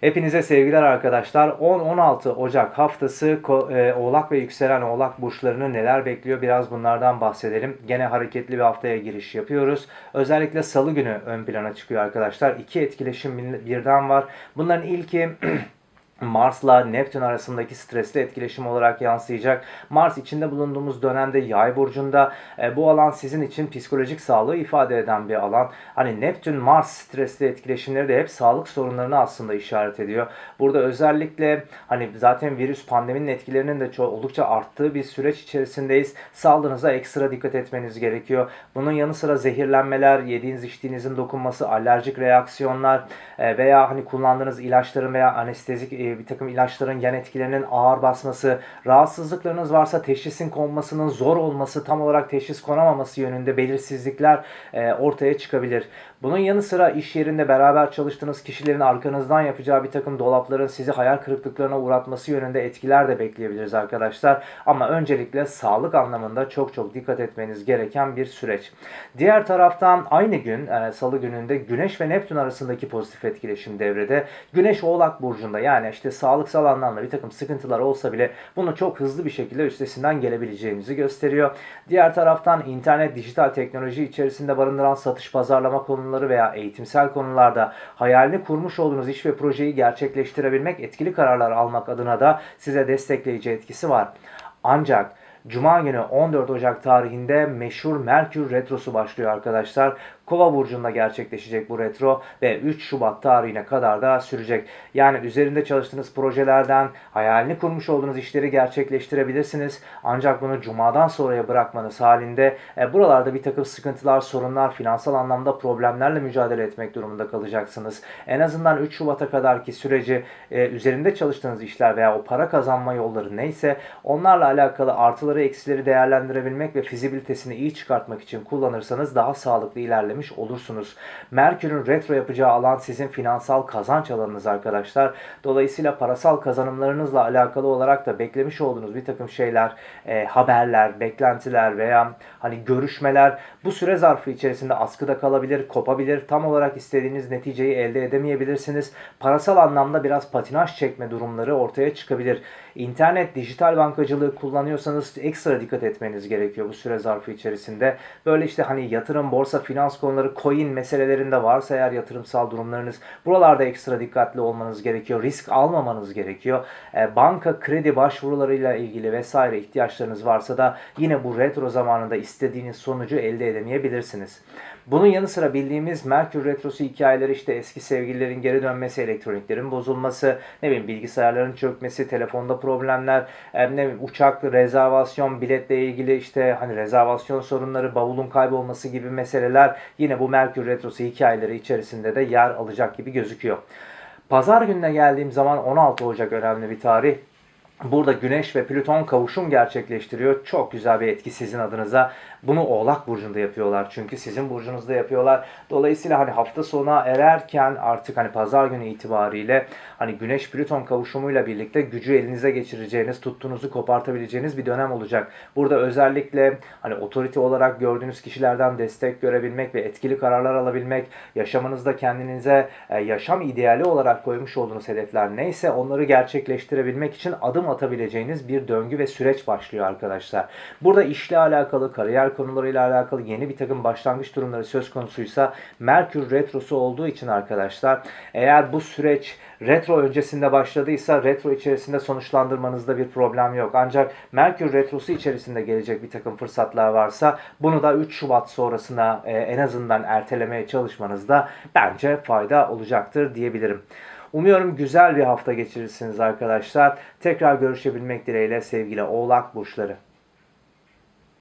Hepinize sevgiler arkadaşlar. 10-16 Ocak haftası e, Oğlak ve yükselen Oğlak burçlarını neler bekliyor biraz bunlardan bahsedelim. Gene hareketli bir haftaya giriş yapıyoruz. Özellikle salı günü ön plana çıkıyor arkadaşlar. İki etkileşim bir- birden var. Bunların ilki Mars'la Neptün arasındaki stresli etkileşim olarak yansıyacak. Mars içinde bulunduğumuz dönemde Yay burcunda e, bu alan sizin için psikolojik sağlığı ifade eden bir alan. Hani Neptün Mars stresli etkileşimleri de hep sağlık sorunlarını aslında işaret ediyor. Burada özellikle hani zaten virüs pandeminin etkilerinin de ço- oldukça arttığı bir süreç içerisindeyiz. Sağlığınıza ekstra dikkat etmeniz gerekiyor. Bunun yanı sıra zehirlenmeler, yediğiniz içtiğinizin dokunması, alerjik reaksiyonlar e, veya hani kullandığınız ilaçların veya anestezik e, bir takım ilaçların yan etkilerinin ağır basması, rahatsızlıklarınız varsa teşhisin konmasının zor olması, tam olarak teşhis konamaması yönünde belirsizlikler e, ortaya çıkabilir. Bunun yanı sıra iş yerinde beraber çalıştığınız kişilerin arkanızdan yapacağı bir takım dolapların sizi hayal kırıklıklarına uğratması yönünde etkiler de bekleyebiliriz arkadaşlar. Ama öncelikle sağlık anlamında çok çok dikkat etmeniz gereken bir süreç. Diğer taraftan aynı gün e, salı gününde Güneş ve Neptün arasındaki pozitif etkileşim devrede. Güneş Oğlak Burcu'nda yani işte sağlıksal anlamda bir takım sıkıntılar olsa bile bunu çok hızlı bir şekilde üstesinden gelebileceğinizi gösteriyor. Diğer taraftan internet, dijital teknoloji içerisinde barındıran satış, pazarlama konuları veya eğitimsel konularda hayalini kurmuş olduğunuz iş ve projeyi gerçekleştirebilmek, etkili kararlar almak adına da size destekleyici etkisi var. Ancak Cuma günü 14 Ocak tarihinde meşhur Merkür Retrosu başlıyor arkadaşlar. Kova burcunda gerçekleşecek bu retro ve 3 Şubat tarihine kadar da sürecek. Yani üzerinde çalıştığınız projelerden hayalini kurmuş olduğunuz işleri gerçekleştirebilirsiniz. Ancak bunu cumadan sonraya bırakmanız halinde e, buralarda bir takım sıkıntılar, sorunlar, finansal anlamda problemlerle mücadele etmek durumunda kalacaksınız. En azından 3 Şubat'a kadarki süreci e, üzerinde çalıştığınız işler veya o para kazanma yolları neyse onlarla alakalı artıları eksileri değerlendirebilmek ve fizibilitesini iyi çıkartmak için kullanırsanız daha sağlıklı ilerlemiş olursunuz. Merkür'ün retro yapacağı alan sizin finansal kazanç alanınız arkadaşlar. Dolayısıyla parasal kazanımlarınızla alakalı olarak da beklemiş olduğunuz bir takım şeyler, e, haberler, beklentiler veya hani görüşmeler bu süre zarfı içerisinde askıda kalabilir, kopabilir. Tam olarak istediğiniz neticeyi elde edemeyebilirsiniz. Parasal anlamda biraz patinaj çekme durumları ortaya çıkabilir. İnternet, dijital bankacılığı kullanıyorsanız ekstra dikkat etmeniz gerekiyor bu süre zarfı içerisinde. Böyle işte hani yatırım, borsa, finans konuları, coin meselelerinde varsa eğer yatırımsal durumlarınız buralarda ekstra dikkatli olmanız gerekiyor. Risk almamanız gerekiyor. E, banka kredi başvurularıyla ilgili vesaire ihtiyaçlarınız varsa da yine bu retro zamanında istediğiniz sonucu elde edemeyebilirsiniz. Bunun yanı sıra bildiğimiz Merkür Retrosu hikayeleri işte eski sevgililerin geri dönmesi, elektroniklerin bozulması, ne bileyim bilgisayarların çökmesi, telefonda problemler, e, ne bileyim uçak, rezervasyon, biletle ilgili işte hani rezervasyon sorunları, bavulun kaybolması gibi meseleler yine bu Merkür Retrosu hikayeleri içerisinde de yer alacak gibi gözüküyor. Pazar gününe geldiğim zaman 16 Ocak önemli bir tarih. Burada Güneş ve Plüton kavuşum gerçekleştiriyor. Çok güzel bir etki sizin adınıza. Bunu Oğlak Burcu'nda yapıyorlar. Çünkü sizin burcunuzda yapıyorlar. Dolayısıyla hani hafta sona ererken artık hani pazar günü itibariyle hani Güneş Plüton kavuşumuyla birlikte gücü elinize geçireceğiniz, tuttuğunuzu kopartabileceğiniz bir dönem olacak. Burada özellikle hani otorite olarak gördüğünüz kişilerden destek görebilmek ve etkili kararlar alabilmek, yaşamınızda kendinize e, yaşam ideali olarak koymuş olduğunuz hedefler neyse onları gerçekleştirebilmek için adım atabileceğiniz bir döngü ve süreç başlıyor arkadaşlar. Burada işle alakalı, kariyer konularıyla alakalı yeni bir takım başlangıç durumları söz konusuysa Merkür Retrosu olduğu için arkadaşlar eğer bu süreç retro öncesinde başladıysa retro içerisinde sonuçlandırmanızda bir problem yok. Ancak Merkür Retrosu içerisinde gelecek bir takım fırsatlar varsa bunu da 3 Şubat sonrasına e, en azından ertelemeye çalışmanızda bence fayda olacaktır diyebilirim. Umuyorum güzel bir hafta geçirirsiniz arkadaşlar. Tekrar görüşebilmek dileğiyle sevgili Oğlak Burçları.